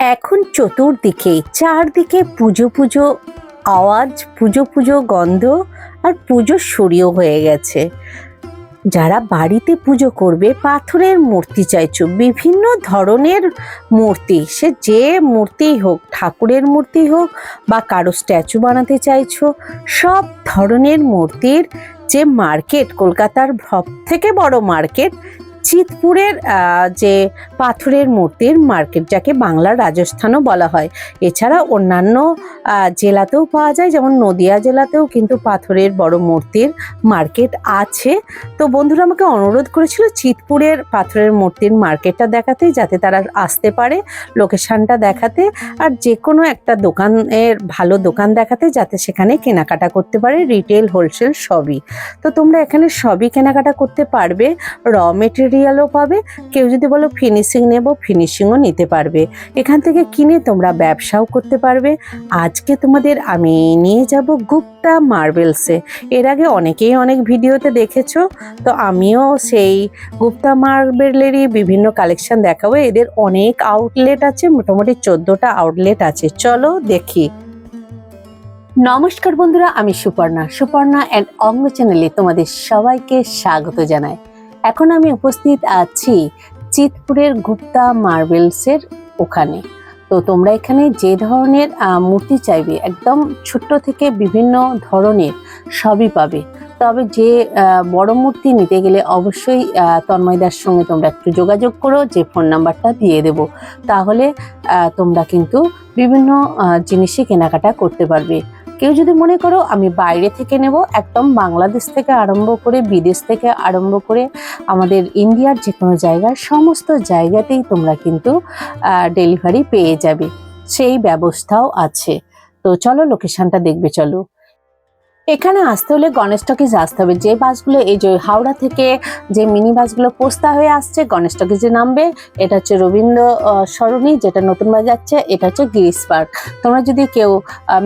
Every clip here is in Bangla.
এখন চতুর্দিকে চারদিকে পুজো পুজো আওয়াজ, পুজো পুজো গন্ধ আর পুজো শুরুও হয়ে গেছে। যারা বাড়িতে পুজো করবে, পাথরের মূর্তি চাইছো, বিভিন্ন ধরনের মূর্তি, সে যে মূর্তিই হোক, ঠাকুরের মূর্তি হোক বা কারও স্ট্যাচু বানাতে চাইছো, সব ধরনের মূর্তির যে মার্কেট, কলকাতার সব থেকে বড় মার্কেট চিতপুরের যে পাথরের মূর্তির মার্কেট, যাকে বাংলার রাজস্থানও বলা হয়। এছাড়া অন্যান্য জেলাতেও পাওয়া যায়, যেমন নদিয়া জেলাতেও কিন্তু পাথরের বড় মূর্তির মার্কেট আছে। তো বন্ধুরা আমাকে অনুরোধ করেছিল চিতপুরের পাথরের মূর্তির মার্কেটটা দেখাতে, যাতে তারা আসতে পারে, লোকেশানটা দেখাতে, আর যে কোনো একটা দোকানের ভালো দোকান দেখাতে, যাতে সেখানে কেনাকাটা করতে পারে, রিটেল, হোলসেল সবই। তো তোমরা এখানে সবই কেনাকাটা করতে পারবে। র মেটেরিয়ালও পাবে। কেউ যদি বলো ফিনিশিং নেব ফিনিশিংও নিতে পারবে। এখান থেকে কিনে তোমরা ব্যবসাও করতে পারবে। আজকে তোমাদের আমি নিয়ে যাব গুপ্তা মার্বেলসে এর আগে অনেকেই অনেক ভিডিওতে দেখেছ, তো আমিও সেই গুপ্তা মার্বেলেরই বিভিন্ন কালেকশন দেখাবো। এদের অনেক আউটলেট আছে, মোটামুটি চোদ্দোটা আউটলেট আছে। চলো দেখি। নমস্কার বন্ধুরা, আমি সুপর্ণা। সুপর্ণা অ্যান্ড অঙ্গ চ্যানেলে তোমাদের সবাইকে স্বাগত জানাই। এখন আমি উপস্থিত আছি চিতপুরের গুপ্তা মার্বেলসের ওখানে। তো তোমরা এখানে যে ধরনের মূর্তি চাইবে, একদম ছোট্ট থেকে বিভিন্ন ধরনের সবই পাবে। তবে যে বড় মূর্তি নিতে গেলে অবশ্যই তন্ময়দার সঙ্গে তোমরা একটু যোগাযোগ করো, যে ফোন নাম্বারটা দিয়ে দেবো। তাহলে তোমরা কিন্তু বিভিন্ন জিনিসই কেনাকাটা করতে পারবে। কেউ যদি মনে করো আমি বাইরে থেকে নেব, একদম বাংলাদেশ থেকে আরম্ভ করে, বিদেশ থেকে আরম্ভ করে, আমাদের ইন্ডিয়ার যে কোনো জায়গায় সমস্ত জায়গাতেই তোমরা কিন্তু ডেলিভারি পেয়ে যাবে। সেই ব্যবস্থাও আছে। তো চলো লোকেশনটা দেখবে, চলো। এখানে আসতে হলে গণেশ টকিজ আসতে হবে। যে বাসগুলো এই যে হাওড়া থেকে যে মিনি বাসগুলো পোস্তা হয়ে আসছে, গণেশ টকিজে নামবে। এটা হচ্ছে রবীন্দ্র সরণি, যেটা নতুন বাজার যাচ্ছে, এটা হচ্ছে গিরিশ পার্ক। তোমরা যদি কেউ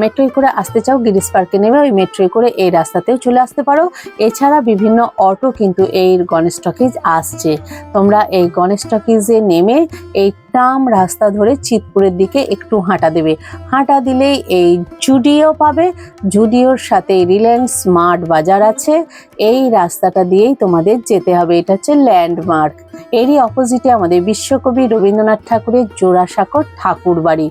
মেট্রোয় করে আসতে চাও, গিরিশ পার্কে নেবে, ওই মেট্রোয় করে এই রাস্তাতেও চলে আসতে পারো। এছাড়া বিভিন্ন অটো কিন্তু এই গণেশ টকিজ আসছে। তোমরা এই গণেশ টকিজে নেমে এই টাম রাস্তা ধরে চিতপুরের দিকে একটু হাঁটা দেবে। হাঁটা দিলেই এই জুডিও পাবে। জুডিওর সাথে রিলায়েন্স স্মার্ট বাজার আছে, এই রাস্তাটা দিয়েই তোমাদের যেতে হবে। এটা হচ্ছে ল্যান্ডমার্ক। এরই অপোজিটে আমাদের বিশ্বকবি রবীন্দ্রনাথ ঠাকুরের জোড়াসাঁকর ঠাকুর বাড়ি।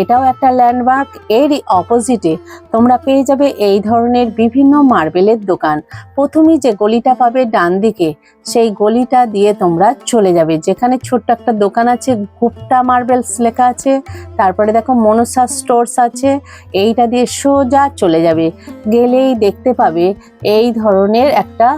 এটাও একটা ল্যান্ডমার্ক। এরই অপোজিটে তোমরা পেয়ে যাবে এই ধরনের বিভিন্ন মার্বেলের দোকান। প্রথমেই যে গলিটা পাবে ডান দিকে সেই গলিটা দিয়ে তোমরা চলে যাবে। যেখানে ছোট্ট একটা দোকান আছে, গুপ্তা মার্বেলস লেখা আছে, তারপরে দেখো মনসা স্টোরস আছে, এইটা দিয়ে সোজা চলে যাবে। গেলেই দেখতে পাবে এই ধরনের একটা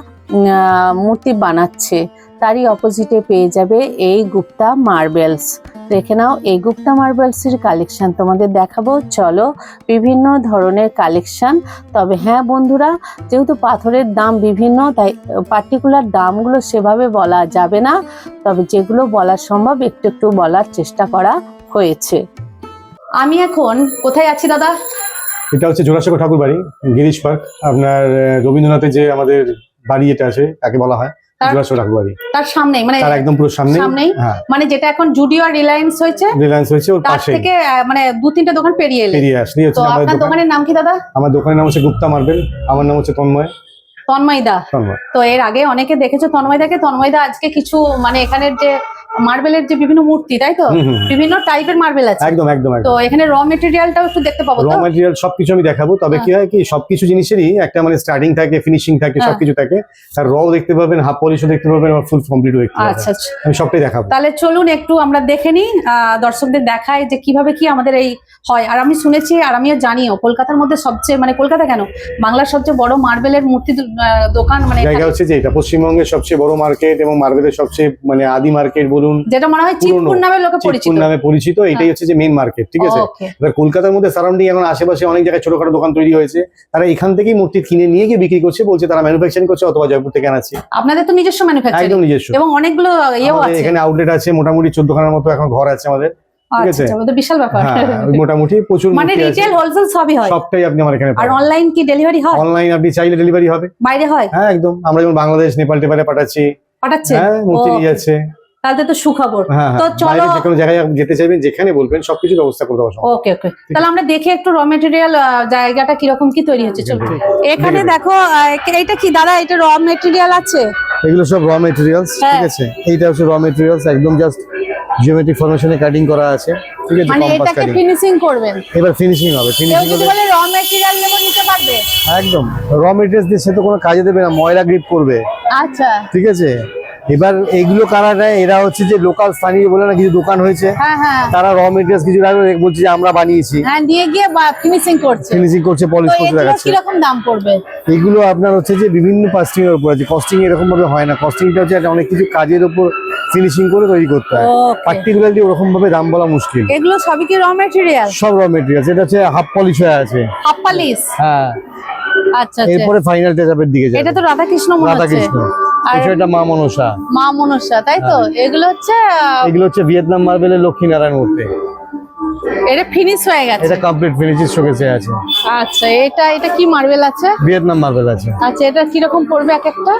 মূর্তি বানাচ্ছে। তারই অপোজিটে পেয়ে যাবে এই গুপ্তা মার্বেলস দেখে নাও, এই গুপ্তা মার্বেলসের কালেকশন তোমাদের দেখাবো। চলো, বিভিন্ন ধরনের কালেকশন তবে হ্যাঁ বন্ধুরা, যেহেতু পাথরের দাম বিভিন্ন, তাই পার্টিকুলার দামগুলো সেভাবে বলা যাবে না। তবে যেগুলো বলা সম্ভব, একটু একটু বলার চেষ্টা করা হয়েছে। আমি এখন কোথায় আছি দাদা? এটা হচ্ছে জোড়াসাঁকো ঠাকুর বাড়ি গিরিশ পার্ক। আপনার রবীন্দ্রনাথের যে আমাদের বাড়ি, এটা আছে তাকে বলা হয়। তার- মানে তার একদম পুরো সামনে সামনেই? হ্যাঁ। মানে যেটা এখন জুডিও আর রিলায়েন্স হয়েছে রিলায়েন্স হয়েছে ওর থেকে মানে দু তিনটে দোকান পেরিয়ে এলে। পেরিয়ে আসলেই তো হচ্ছে আপনার দোকানের নাম কি দাদা? আমার দোকানের নাম হচ্ছে গুপ্তা মার্বেল আমার নাম হচ্ছে তন্ময়। তন্ময়দা তন্ময়। তো এর আগে অনেকে দেখেছ তন্ময়দাকে তন্ময়দা আজকে কিছু মানে এখানের যে মার্বেলের যে বিভিন্ন মূর্তি তাই তো। বিভিন্ন টাইপের মার্বেল আছে। একদম একদম তো এখানে র মেটেরিয়ালটাও একটু দেখতে পাবো র তো ম্যাটেরিয়াল সবকিছু আমি দেখাবো। তবে কি হয় কি সবকিছু জিনিসেরই একটা মানে স্টার্টিং থাকে ফিনিশিং থাকে হ্যাঁ। সবকিছু থাকে। আর র দেখতে পাবেন হাফ পলিশও দেখতে পাবেন আর ফুল কমপ্লিট পাবেন। আচ্ছা আচ্ছা। আমি সবটাই দেখাবো। তাহলে চলুন একটু আমরা দেখে নিই দর্শকদের দেখাই যে কীভাবে কি আমাদের এই হয়। আর আমি শুনেছি আর আমিও জানিও কলকাতার মধ্যে সবচেয়ে মানে কলকাতা কেন? বাংলার সবচেয়ে বড় মার্বেলের মূর্তি দোকান মানে জায়গা হচ্ছে যে এটা পশ্চিমবঙ্গের সবচেয়ে বড় মার্কেট এবং মার্বেলের সবচেয়ে মানে আদি মার্কেট বলুন যেটা মনে হয় নামে লোকে পরিচিত। নামে পরিচিত এটাই হচ্ছে যে মেইন মার্কেট ঠিক আছে? এবার কলকাতার মধ্যে সারাউন্ডিং এখন আশেপাশে অনেক জায়গায় ছোটখাটো দোকান তৈরি হয়েছে। তারা এখান থেকেই মূর্তি কিনে নিয়ে গিয়ে বিক্রি করছে বলছে তারা ম্যানুফ্যাকচারিং করছে অথবা জয়পুর থেকে আনাচ্ছে। আপনাদের তো নিজস্ব ম্যানুফ্যাকচারিং একদম নিজস্ব। এবং অনেকগুলো ইয়েও আছে। এখানে আউটলেট আছে মোটামুটি চোদ্দ খানার মতো এখন ঘর আছে আমাদের ঠিক আচ্ছা আছে। আচ্ছা, বিশাল ব্যাপার। হ্যাঁ মোটামুটি প্রচুর মানে রিটেল হোলসেল সবই হয়। সবটাই আপনি আমার এখানে আর অনলাইন কি ডেলিভারি হয়? অনলাইন আপনি চাইলে ডেলিভারি হবে। বাইরে হয়? হ্যাঁ একদম। আমরা যেমন বাংলাদেশ নেপাল টেপালে পাঠাচ্ছি। পাঠাচ্ছে? হ্যাঁ মূর্তি নিয়ে যাচ্ছে। তাহলে তো সুখবর। হ্যাঁ তো হ্যাঁ চলো যে কোনো জায়গায় যেতে চাইবেন যেখানে বলবেন সবকিছু ব্যবস্থা করে দেওয়া সম্ভব। ওকে ওকে। তাহলে আমরা দেখে একটু র মেটেরিয়াল জায়গাটা কীরকম কি তৈরি হচ্ছে চলো এখানে দেখো এটা কি দাদা এটা র মেটেরিয়াল আছে? এগুলো সব র মেটেরিয়ালস হ্যাঁ। ঠিক আছে। এইটা হচ্ছে র মেটেরিয়ালস একদম জাস্ট জিওমেট্রিক ফরমেশনে কাটিং করা আছে। ঠিক আছে মানে এটাকে ফিনিশিং করবেন। এবার ফিনিশিং হবে। ফিনিশিং হবে বলে র মেটেরিয়াল নেব নিতে পারবে? একদম। র মেটেরিয়ালস দিয়ে সে তো কোনো কাজে দেবে না ময়লা গ্রিপ করবে। আচ্ছা। ঠিক আছে? এবার এগুলো কারা নেয় এরা হচ্ছে যে লোকাল স্থানীয় বলে না কিছু দোকান হয়েছে। হ্যাঁ হ্যাঁ। তারা র মেটেরিয়ালস কিছু রাখবে বলছে যে আমরা বানিয়েছি। হ্যাঁ নিয়ে গিয়ে ফিনিশিং করছে। ফিনিশিং করছে পলিশ তো করছে এগুলো দেখাচ্ছে। কীরকম দাম পড়বে? এগুলো আপনার হচ্ছে যে বিভিন্ন কস্টিং এর উপর আছে। কস্টিং এরকম ভাবে হয় না। কস্টিংটা হচ্ছে একটা অনেক কিছু কাজের উপর ফিনিশিং করে তৈরি করতে হয়। পার্টিকুলারলি ওরকম ভাবে দাম বলা মুশকিল। এগুলো সবই কি র মেটেরিয়াল সব র মেটেরিয়ালস এটা হচ্ছে হাফ পলিশ হয়ে আছে। হাফ পালিশ হ্যাঁ। আচ্ছা আচ্ছা। এরপরে ফাইনাল টাচআপের দিকে যাবে। এটা তো রাধা কৃষ্ণ মনে হচ্ছে। কৃষ্ণ আর এটা মা মনসা। মা মনসা তাই তো? এগুলো হচ্ছে এগুলো হচ্ছে ভিয়েতনাম মার্বেলের লক্ষ্মী নারায়ণ মূর্তি। এটা ফিনিশ হয়ে গেছে। এটা কমপ্লিট ফিনিশের শোকেসে আছে। আচ্ছা এটা এটা কি মার্বেল আছে? ভিয়েতনাম মার্বেল আছে। আচ্ছা এটা কীরকম পড়বে এক একটা?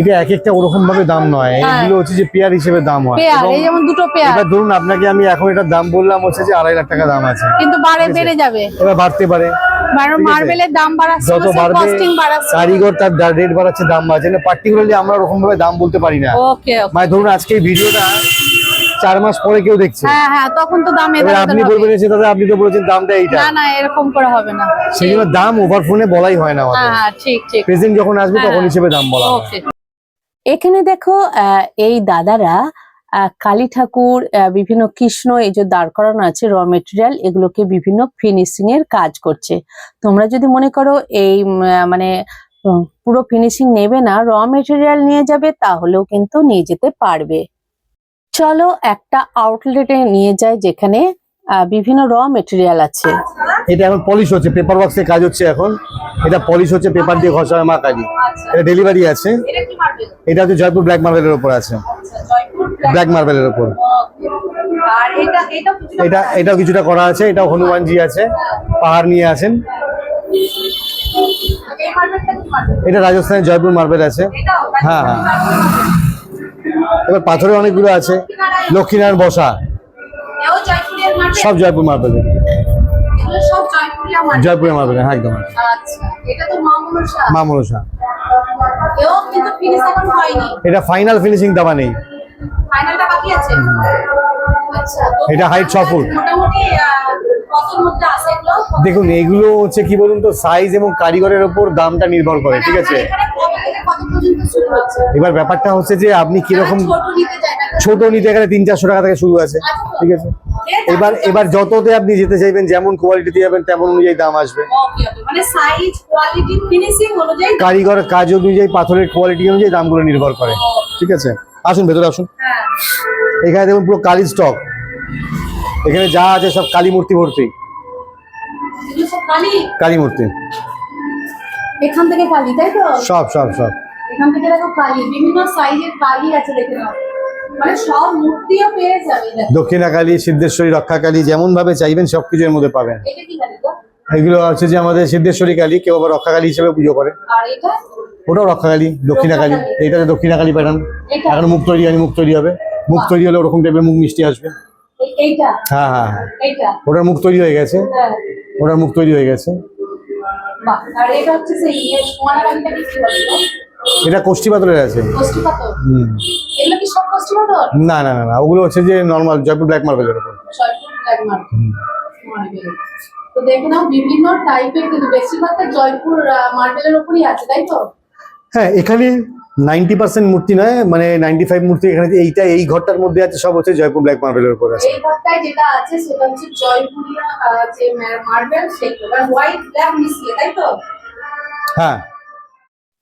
এটা এক একটা ওরকম ভাবে দাম নয়। হ্যাঁ। এগুলো হচ্ছে যে পেয়ার হিসেবে দাম হয়। পেয়ার এই যেমন দুটো পেয়ার এবার ধরুন আপনাকে আমি এখন এটার দাম বললাম হচ্ছে যে আড়াই লাখ টাকা দাম আছে। কিন্তু বাড়ে বেড়ে যাবে। এবার বাড়তে পারে। মার্বেলের দাম বাড়াচ্ছে যত বাড়বে কারিগর তার রেট বাড়াচ্ছে দাম বাড়াচ্ছে। না পার্টিকুলারলি আমরা ওরকম ভাবে দাম বলতে পারি না। মানে ধরুন আজকে ভিডিওটা চার মাস পরে কেউ দেখছে। হ্যাঁ হ্যাঁ তখন তো দাম এবার আপনি বলবেন এসে দাদা আপনি তো বলেছেন দামটা এইটা। না না এরকম করে হবে না। সেই জন্য দাম ওভার ফোনে বলাই হয় না হ্যাঁ আমাদের। হ্যাঁ ঠিক ঠিক। প্রেজেন্ট যখন আসবে তখন হ্যাঁ। হিসেবে দাম বলা হয়। এখানে দেখো আহ, এই দাদারা আহ, কালী ঠাকুর আহ, বিভিন্ন কৃষ্ণ এই যে দাঁড় করানো আছে র মেটেরিয়াল এগুলোকে বিভিন্ন ফিনিশিং এর কাজ করছে। তোমরা যদি মনে করো এই মানে পুরো ফিনিশিং নেবে না র মেটেরিয়াল নিয়ে যাবে তাহলেও কিন্তু নিয়ে যেতে পারবে। চলো একটা আউটলেটে নিয়ে যায় যেখানে বিভিন্ন র মেটেরিয়াল আছে। এটা এখন পলিশ হচ্ছে পেপার বক্সে কাজ হচ্ছে এখন। এটা পলিশ হচ্ছে পেপার দিয়ে ঘষা হয় মা কালি এটা ডেলিভারি আছে। এটা হচ্ছে জয়পুর ব্ল্যাক মার্বেলের উপর আছে। ব্ল্যাক মার্বেলের উপর. এটা, এটাও কিছুটা করা আছে এটা হনুমানজি আছে, পাহাড় নিয়ে আছেন। এটা রাজস্থানের জয়পুর মার্বেল আছে। হ্যাঁ হ্যাঁ। এবার পাথরে অনেকগুলো আছে। লক্ষ্মীনারায়ণ বসা। সব জয়পুর মার্বেল জয়পুরের মার্বেল হ্যাঁ একদম। আচ্ছা এটা ফাইনাল ফিনিশিং দেওয়া নেই। এটা হাইট ছ ফুট। দেখুন, এগুলো হচ্ছে কি বলুন তো সাইজ এবং কারিগরের উপর দামটা নির্ভর করে, ঠিক আছে? এবার ব্যাপারটা হচ্ছে যে আপনি কীরকম ছোট নিতে চাই না। ছোট নিতে গেলে তিন চারশো টাকা থেকে শুরু আছে ঠিক আছে? এবার এবার যততে আপনি যেতে চাইবেন যেমন কোয়ালিটিতে যাবেন তেমন অনুযায়ী দাম আসবে। মানে কারিগর কাজ অনুযায়ী পাথরের কোয়ালিটি অনুযায়ী দামগুলো নির্ভর করে ঠিক আছে? আসুন ভেতরে আসুন। হ্যাঁ। এখানে দেখুন পুরো কালী স্টক এখানে যা আছে সব কালী মূর্তি ভর্তি। কালী মূর্তি। এখান থেকে কালি তাই তো? সব সব সব। এখান থেকে দেখো কালি বিভিন্ন সাইজের কালি আছে দেখে নাও। মানে সব মূর্তিও পেয়ে যাবে দক্ষিণা কালী সিদ্ধেশ্বরী রক্ষা কালী যেমন ভাবে চাইবেন সবকিছু এর মধ্যে পাবেন। এটা কি কালি এগুলো হচ্ছে যে আমাদের সিদ্ধেশ্বরী কালী কেউ আবার রক্ষা কালী হিসেবে পুজো করে। আর এটা? ওটাও রক্ষা কালী দক্ষিণা কালী এইটাতে দক্ষিণা কালী প্যাটার্ন এখন মুখ তৈরি হয়নি মুখ তৈরি হবে। মুখ তৈরি হলে ওরকম টাইপের মুখ মিষ্টি আসবে। হ্যাঁ হ্যাঁ হ্যাঁ। এইটা? ওটার মুখ তৈরি হয়ে গেছে। হ্যাঁ। ওটার মুখ তৈরি হয়ে গেছে। আর এটা হচ্ছে সেই সোনা কি বলে? গো? এটা কোষ্ঠী পাথরের আছে। কষ্টি না না না না ওগুলো হচ্ছে যে নর্মাল জয়পুর ব্ল্যাক মার্বেলের উপর। মার্বেল মার্বেল তো দেখে নাও বিভিন্ন টাইপের কিন্তু বেশিরভাগটা জয়পুর মার্বেলের উপরই আছে তাই তো? হ্যাঁ এখানে নাইনটি পার্সেন্ট মূর্তি নয় মানে নাইনটি ফাইভ মূর্তি এখানে এইটা এই ঘরটার মধ্যে আছে সব হচ্ছে জয়পুর ব্ল্যাক মার্বেলের উপর আছে। এই ঘরটায় যেটা আছে সেটা হচ্ছে জয়পুরিয়া যে মার্বেল সেগুলো হোয়াইট ব্ল্যাক মিশিয়ে তাই তো? হ্যাঁ।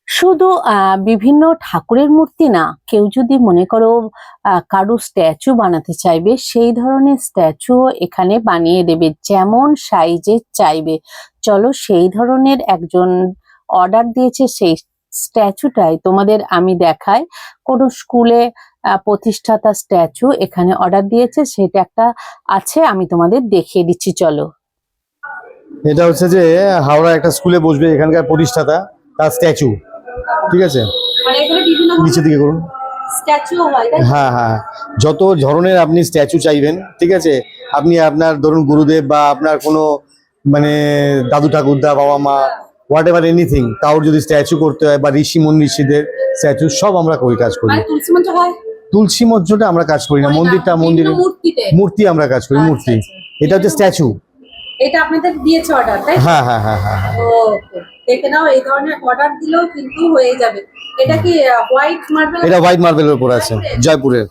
শুধু বিভিন্ন ঠাকুরের মূর্তি না, কেউ যদি মনে করো কারও স্ট্যাচু বানাতে চাইবে, সেই ধরনের স্ট্যাচু এখানে বানিয়ে দেবে, যেমন সাইজে চাইবে। চলো সেই ধরনের একজন অর্ডার দিয়েছে, সেই স্ট্যাচুটাই তোমাদের আমি দেখাই। কোনো স্কুলে প্রতিষ্ঠাতা স্ট্যাচু এখানে অর্ডার দিয়েছে, সেটা একটা আছে, আমি তোমাদের দেখিয়ে দিচ্ছি, চলো। এটা হচ্ছে যে হাওড়া একটা স্কুলে বসবে এখানকার প্রতিষ্ঠাতা, তার স্ট্যাচু। ঠিক আছে? মানে নিচের দিকে করুন। হয়? হ্যাঁ হ্যাঁ যত ধরনের আপনি স্ট্যাচু চাইবেন ঠিক আছে? আপনি আপনার ধরুন গুরুদেব বা আপনার কোনো মানে দাদু ঠাকুরদা বাবা মা হোয়াট এভার এনিথিং কারোর যদি স্ট্যাচু করতে হয় বা ঋষি মুনি ঋষিদের স্ট্যাচু সব আমরা করি কাজ করি। মানে তুলসী মঞ্চ তুলসী মঞ্চটা আমরা কাজ করি না মন্দিরটা মন্দিরে মূর্তি আমরা কাজ করি আচ্ছা, মূর্তি। আচ্ছা। এটা হচ্ছে স্ট্যাচু। এটা আপনাদের দিয়েছে অর্ডার তাই হ্যাঁ হ্যাঁ হ্যাঁ হ্যাঁ হ্যাঁ। দেখে নাও এই ধরনের অর্ডার দিলেও কিন্তু হয়ে যাবে। এটা কি হোয়াইট মার্বেল এটা হোয়াইট মার্বেলের উপর আছে জয়পুরের।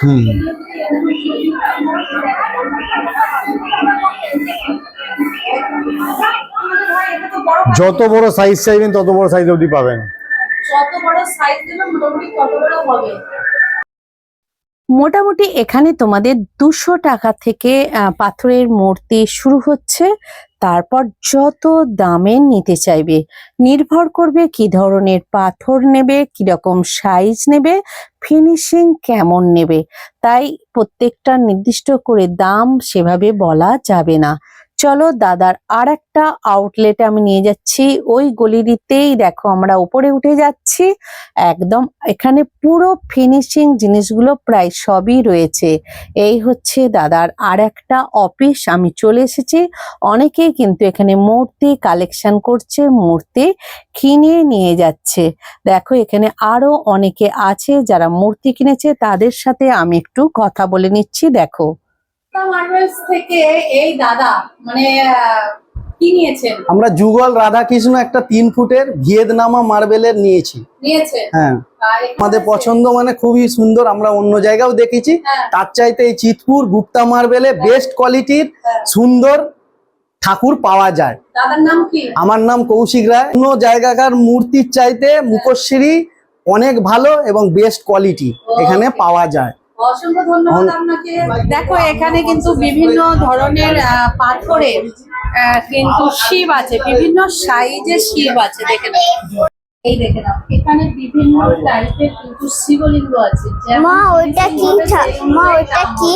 হুম। যত বড় সাইজ চাইবেন তত বড় সাইজ অবধি পাবেন। যত বড় সাইজ দেবে মোটামুটি তত বড় হবে। মোটামুটি এখানে তোমাদের দুশো টাকা থেকে পাথরের মূর্তি শুরু হচ্ছে। তারপর যত দামে নিতে চাইবে, নির্ভর করবে কি ধরনের পাথর নেবে কীরকম সাইজ নেবে ফিনিশিং কেমন নেবে। তাই প্রত্যেকটা নির্দিষ্ট করে দাম সেভাবে বলা যাবে না। চলো দাদার আর একটা আউটলেটে আমি নিয়ে যাচ্ছি। ওই গলিটিতেই দেখো আমরা উপরে উঠে যাচ্ছি। একদম এখানে পুরো ফিনিশিং জিনিসগুলো প্রায় সবই রয়েছে। এই হচ্ছে দাদার আর একটা অফিস আমি চলে এসেছি। অনেকেই কিন্তু এখানে মূর্তি কালেকশন করছে, মূর্তি কিনে নিয়ে যাচ্ছে। দেখো এখানে আরও অনেকে আছে যারা মূর্তি কিনেছে, তাদের সাথে আমি একটু কথা বলে নিচ্ছি, দেখো। মার্বেলস থেকে এই দাদা মানে কি নিয়েছেন? আমরা যুগল রাধাকৃষ্ণ একটা তিন ফুটের ভিয়েতনামা মার্বেলের নিয়েছি। নিয়েছেন? হ্যাঁ। আমাদের পছন্দ মানে খুবই সুন্দর আমরা অন্য জায়গাও দেখেছি। হ্যাঁ। তার চাইতে এই চিতপুর গুপ্তা মার্বেলে বেস্ট কোয়ালিটির হ্যাঁ। সুন্দর ঠাকুর পাওয়া যায়। দাদার নাম কি? আমার নাম কৌশিক রায়। অন্য জায়গাকার মূর্তির চাইতে মুখশ্রী অনেক ভালো এবং বেস্ট কোয়ালিটি এখানে পাওয়া যায়। দেখো এখানে কিন্তু বিভিন্ন ধরনের আহ, কিন্তু শিব আছে বিভিন্ন সাইজের শিব আছে দেখে নাও। এই দেখে নাও এখানে বিভিন্ন টাইপের কিন্তু শিবলিঙ্গ আছে যেমন মা ওইটা কি মা ওইটা কি?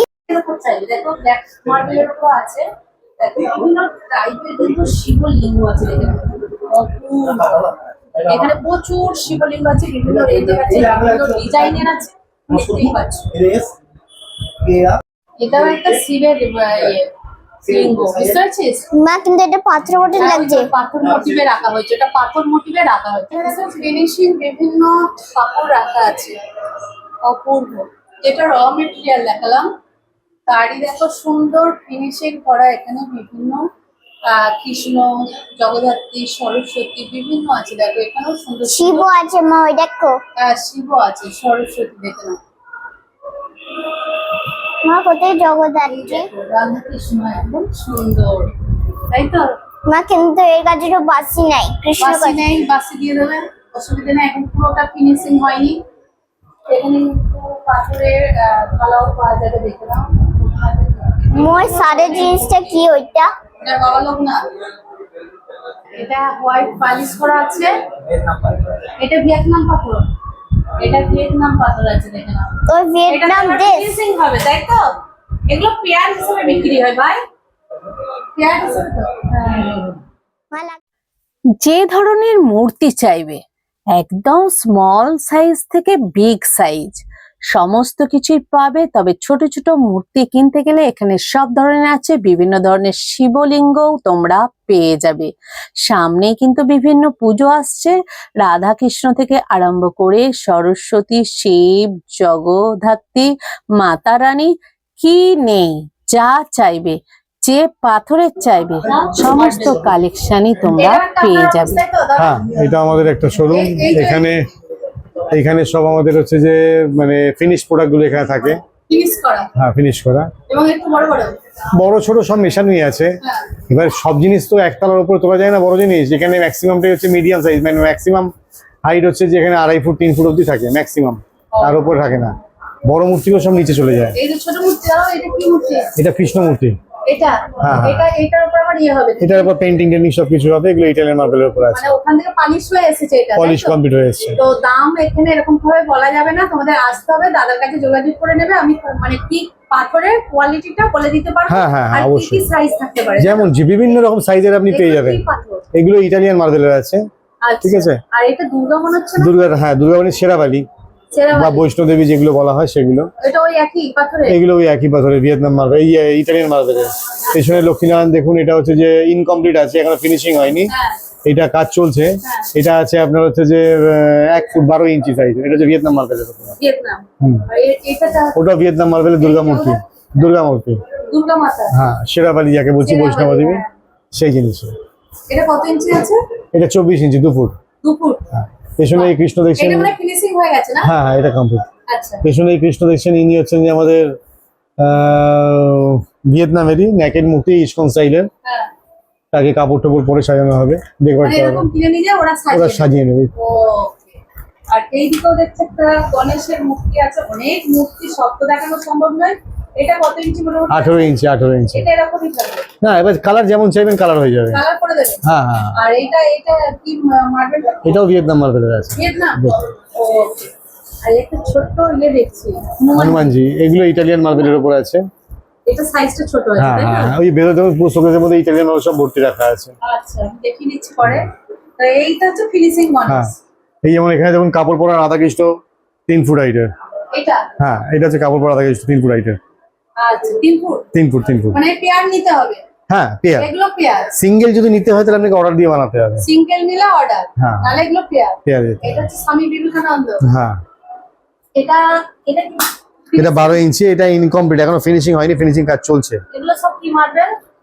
দেখো ব্ল্যাক মার্বেলের উপর আছে বিভিন্ন টাইপের কিন্তু শিবলিঙ্গ আছে দেখে এখানে প্রচুর শিবলিঙ্গ আছে বিভিন্ন রেঞ্জের আছে বিভিন্ন ডিজাইনের আছে। এটাও একটা শিবের ইয়ে, লিঙ্গ বুঝতে পারছিস? মা কিন্তু এটা পাথর মতন লাগছে। পাথর মোটিভে রাখা হয়েছে। এটা পাথর মোটিভে রাখা হয়েছে। ফিনিশিং বিভিন্ন কাপড় রাখা আছে। অপূর্ব। যেটা র মেটেরিয়াল দেখালাম। তারই দেখো সুন্দর ফিনিশিং করা এখানে বিভিন্ন কৃষ্ণ জগদ্ধাত্রী সরস্বতী বিভিন্ন আছে দেখো এখানেও সুন্দর শিব আছে মা ওই দেখো। আহ, শিব আছে সরস্বতী দেখে নাও। মা কোথায় এই আছে রাধাকৃষ্ণ একদম সুন্দর। তাই তো? মা কিন্তু এর কাছে বাসি নাই কৃষ্ণ বাসি নেই বাসি দিয়ে দেবে অসুবিধা নেই এখন পুরোটা ফিনিশিং হয়নি। এখানে কিন্তু পাথরের থালাও পাওয়া যাবে দেখে নাও। মোর সাড়ে জিনিসটা কি ওইটা? এটা বাবা লোক না এটা হোয়াইট পালিশ করা আছে। এটা ভিয়েতনাম পাথর। এটা ভিয়েতনাম পাথর আছে দেখে নাও। ওই ভিয়েতনাম দেশ। হবে তাই তো? এগুলো পেয়ার হিসেবে বিক্রি হয় ভাই। পেয়ার হিসেবে যে ধরনের মূর্তি চাইবে একদম স্মল সাইজ থেকে বিগ সাইজ সমস্ত কিছুই পাবে তবে ছোট ছোট মূর্তি কিনতে গেলে এখানে সব ধরনের আছে বিভিন্ন ধরনের শিবলিঙ্গও তোমরা পেয়ে যাবে। সামনেই কিন্তু বিভিন্ন পুজো আসছে। রাধা কৃষ্ণ থেকে আরম্ভ করে সরস্বতী শিব জগদ্ধাত্রী মাতা রানী কি নেই যা চাইবে যে পাথরের চাইবে সমস্ত কালেকশনই তোমরা পেয়ে যাবে? হ্যাঁ এটা আমাদের একটা শোরুম এখানে এখানে সব আমাদের হচ্ছে যে মানে ফিনিশ প্রোডাক্টগুলো এখানে থাকে। হ্যাঁ ফিনিশ করা। বড় ছোট সব মেশানোই আছে। হ্যাঁ। এবার সব জিনিস তো একতলার উপরে তোলা যায় না বড় জিনিস যেখানে ম্যাক্সিমামটাই হচ্ছে মিডিয়াম সাইজ মানে ম্যাক্সিমাম হাইট হচ্ছে যেখানে আড়াই ফুট তিন ফুট অব্দি থাকে ম্যাক্সিমাম তার উপর থাকে না। বড় মূর্তিও সব নিচে চলে যায়। এটা কৃষ্ণ মূর্তি। এটা হ্যাঁ, হ্যাঁ। এটা এটার উপর ইয়ে হবে। এটার উপর পেন্টিং টেন্টিং সব কিছু হবে এগুলো ইটালিয়ান মার্বেলের উপর আছে। মানে ওখান থেকে পালিশ হয়ে এসেছে এটা পলিশ কমপ্লিট হয়ে এসছে। তো দাম এখানে এরকম ভাবে বলা যাবে না তোমাদের আসতে হবে দাদার কাছে যোগাযোগ করে নেবে আমি মানে কি পাথরের কোয়ালিটিটা বলে দিতে পারব হ্যাঁ, হ্যাঁ, কি অবশ্যই। সাইজ থাকতে পারে যেমন বিভিন্ন রকম সাইজের আপনি পেয়ে যাবেন। এগুলো ইটালিয়ান মার্বেলের আছে। ঠিক আছে? আর এটা দুর্গা মনে হচ্ছে দুর্গা হ্যাঁ দুর্গাবাড়ির সেরাবালি বা। বৈষ্ণোদেবী যেগুলো বলা হয় সেগুলো। এটা ওই একই পাথরে এগুলো ওই একই পাথরের ভিয়েতনাম মার্বেল এই ইটালিয়ান মার্বেলের পেছনে লক্ষ্মীনারায়ণ দেখুন এটা হচ্ছে যে ইনকমপ্লিট আছে এখনও ফিনিশিং হয়নি। হ্যাঁ। এটা কাজ চলছে। এটা আছে আপনার হচ্ছে যে এক ফুট বারো ইঞ্চি সাইজ এটা হচ্ছে ভিয়েতনাম মার্বেলের ওটা ভিয়েতনাম মার্বেলের দুর্গা মূর্তি। দুর্গা মূর্তি। হ্যাঁ সেরাবালি যাকে বলছি বৈষ্ণব দেবী হ্যাঁ। সেই জিনিস এটা কত ইঞ্চি আছে? এটা চব্বিশ ইঞ্চি দু ফুট। দু ফুট। হ্যাঁ। পেছনে এই কৃষ্ণ দেখছেন মানে হয়ে হ্যাঁ এটা কমপ্লিট আচ্ছা। পেছনে এই কৃষ্ণ দেখছেন ইনি হচ্ছেন যে আমাদের ভিয়েতনামেরই ন্যাকের মূর্তি ইস্কন স্টাইলের। হ্যাঁ। তাকে কাপড় টাপড় পরে সাজানো হবে ডেকোরেট মানে ওরা সাজিয়ে নেবে. আর এইদিকেও দেখছে একটা গণেশের মূর্তি আছে অনেক মূর্তি সব তো দেখানো সম্ভব নয়। এটা কত ইঞ্চি মোটামুটি? আঠেরো ইঞ্চি আঠেরো ইঞ্চি। এটা এরকমই থাকবে না এবার কালার যেমন চাইবেন কালার হয়ে যাবে। কালার করে দেবে হ্যাঁ হ্যাঁ হ্যাঁ। আর এইটা এটা কি মার্বেল এটাও ভিয়েতনাম মার্বেলের আছে। ভিয়েতনাম। আর একটা ছোট্ট ইয়ে দেখছি হনুমানজি এগুলো ইটালিয়ান মার্বেলের উপর আছে। এটা সাইজটা ছোট আছে হ্যাঁ তাই হ্যাঁ না। ওই পুরো শোকেসের মধ্যে সব ভর্তি রাখা আছে। আচ্ছা আমি নিচ্ছি পরে। তো এইটা হচ্ছে ফিনিশিং এই যেমন এখানে কাপড় পরা রাধাকৃষ্ণ তিন ফুট হাইটের এটা? হ্যাঁ এটা হচ্ছে কাপড় পরা রাধাকৃষ্ণ তিন ফুট হাইটের আচ্ছা তিন ফুট? তিন ফুট তিন ফুট। মানে পেয়ার নিতে হবে? হ্যাঁ পেয়ার। এগুলো পেয়ার? সিঙ্গেল যদি নিতে হয় তাহলে আপনাকে অর্ডার দিয়ে বানাতে হবে। সিঙ্গেল নিলে অর্ডার হ্যাঁ। নাহলে এগুলো পেয়ার। পেয়ার এটা হচ্ছে স্বামী বিবেকানন্দ। হ্যাঁ। এটা এটা কি? এটা বারো ইঞ্চি এটা ইনকমপ্লিট এখনও ফিনিশিং হয়নি ফিনিশিং কাজ চলছে। এগুলো সব কি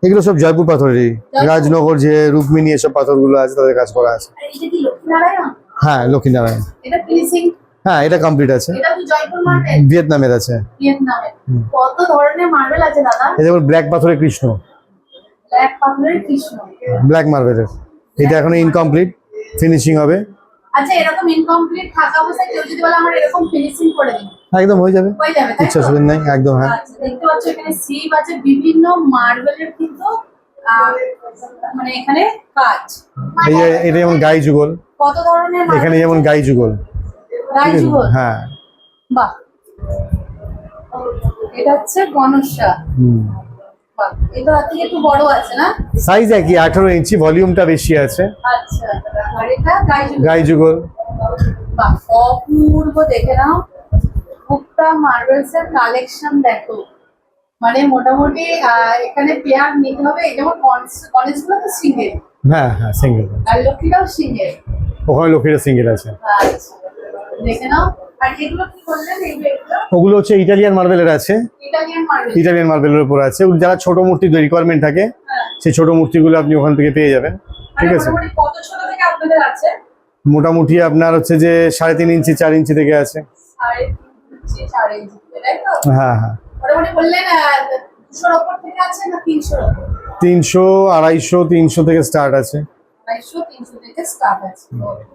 এগুলো সব জয়পুর পাথরেরই রাজনগর যে রুকমিনী এসব পাথরগুলো আছে তাদের কাজ করা আছে। হ্যাঁ লক্ষ্মীনারায়ণ। এটা ফিনিশিং হ্যাঁ এটা কমপ্লিট আছে। এটা কি জয়পুর মার্বেল। ভিয়েতনামের আছে। কত ধরনের মার্বেল আছে দাদা? এই যেমন ব্ল্যাক পাথরের কৃষ্ণ। এক পাথরের কৃষ্ণ। ব্ল্যাক মার্বেলের। এটা এখনও ইনকমপ্লিট ফিনিশিং হবে। আচ্ছা এরকম ইনকমপ্লিট থাকা অবস্থায় কেউ যদি বলে আমার এরকম ফিনিশিং করে দিন। একদম হয়ে যাবে। হয়ে যাবে? অসুবিধা নেই একদম হ্যাঁ। আচ্ছা দেখতে পাচ্ছ এখানে সিপ আছে বিভিন্ন মার্বেলের কিন্তু মানে এখানে কাজ। এই যেমন গাই যুগল। কত ধরনের এখানে যেমন গাই যুগল। হ্যাঁ। বাহ। এটা হচ্ছে গণসা হুম। বাহ এটা থেকে একটু বড় আছে না? সাইজ একই আঠারো ইঞ্চি ভলিউমটা বেশি আছে। আচ্ছা আর এটা বাহ অপূর্ব দেখে নাও। গুপ্তা মার্বেলস এর কালেকশন দেখো। মানে মোটামুটি এখানে পেয়ার নিতে হবে যেমন কলেজগুলো তো সিঙ্গেল হ্যাঁ হ্যাঁ সিঙ্গেল আর লক্ষ্মীটাও সিঙ্গেল ওখানে লক্ষ্মীরা সিঙ্গেল আছে। আচ্ছা। ওগুলো হচ্ছে ইটালিয়ান মার্বেলের আছে। ইটালিয়ান মার্বেলের উপর আছে। যারা ছোট মূর্তি রিকোয়ারমেন্ট থাকে হ্যাঁ। সেই ছোট মূর্তিগুলো আপনি ওখান থেকে পেয়ে যাবেন। ঠিক মানে আছে? মোটামুটি আপনাদের আছে? মোটামুটি আপনার হচ্ছে যে সাড়ে তিন ইঞ্চি চার ইঞ্চি থেকে আছে। হ্যাঁ হ্যাঁ। তিনশো আড়াইশো তিনশো থেকে স্টার্ট আছে। আড়াইশো তিনশো থেকে স্টার্ট আছে।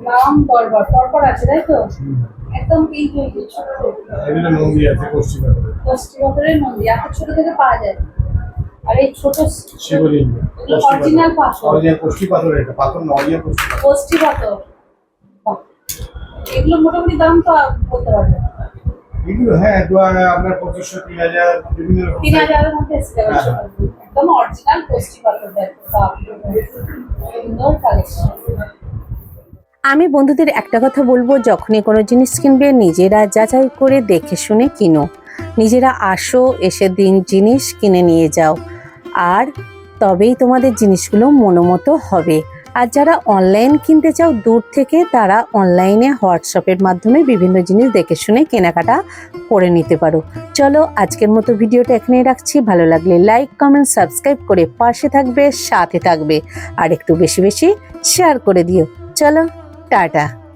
রাম দরবার পরপর আছে তাই তো? একদম এই যে এই যে ছোট পশ্চিমবঙ্গের। মন্দির এত ছোট থেকে পাওয়া যায় আর এই ছোট অরিজিনাল পাথর। গোষ্ঠী পাথর বাহ। এগুলো মোটামুটি দাম তো বলতে পারবেন হ্যাঁ আপনার পঁচিশশো তিন হাজার বিভিন্ন তিন হাজারের মধ্যে এসে যাবে একদম অরিজিনাল গোষ্ঠী পাথর বাহ, সুন্দর কালেকশন আমি বন্ধুদের একটা কথা বলব, যখনই কোনো জিনিস কিনবে, নিজেরা যাচাই করে দেখে শুনে কিনো। নিজেরা আসো, এসে দিন জিনিস কিনে নিয়ে যাও। আর তবেই তোমাদের জিনিসগুলো মনোমতো হবে। আর যারা অনলাইন কিনতে চাও, দূর থেকে তারা অনলাইনে হোয়াটসঅ্যাপের মাধ্যমে বিভিন্ন জিনিস দেখে শুনে কেনাকাটা করে নিতে পারো। চলো, আজকের মতো ভিডিওটা এখানেই রাখছি। ভালো লাগলে লাইক কমেন্ট সাবস্ক্রাইব করে পাশে থাকবে, সাথে থাকবে। আর একটু বেশি বেশি শেয়ার করে দিও। চলো, টাটা।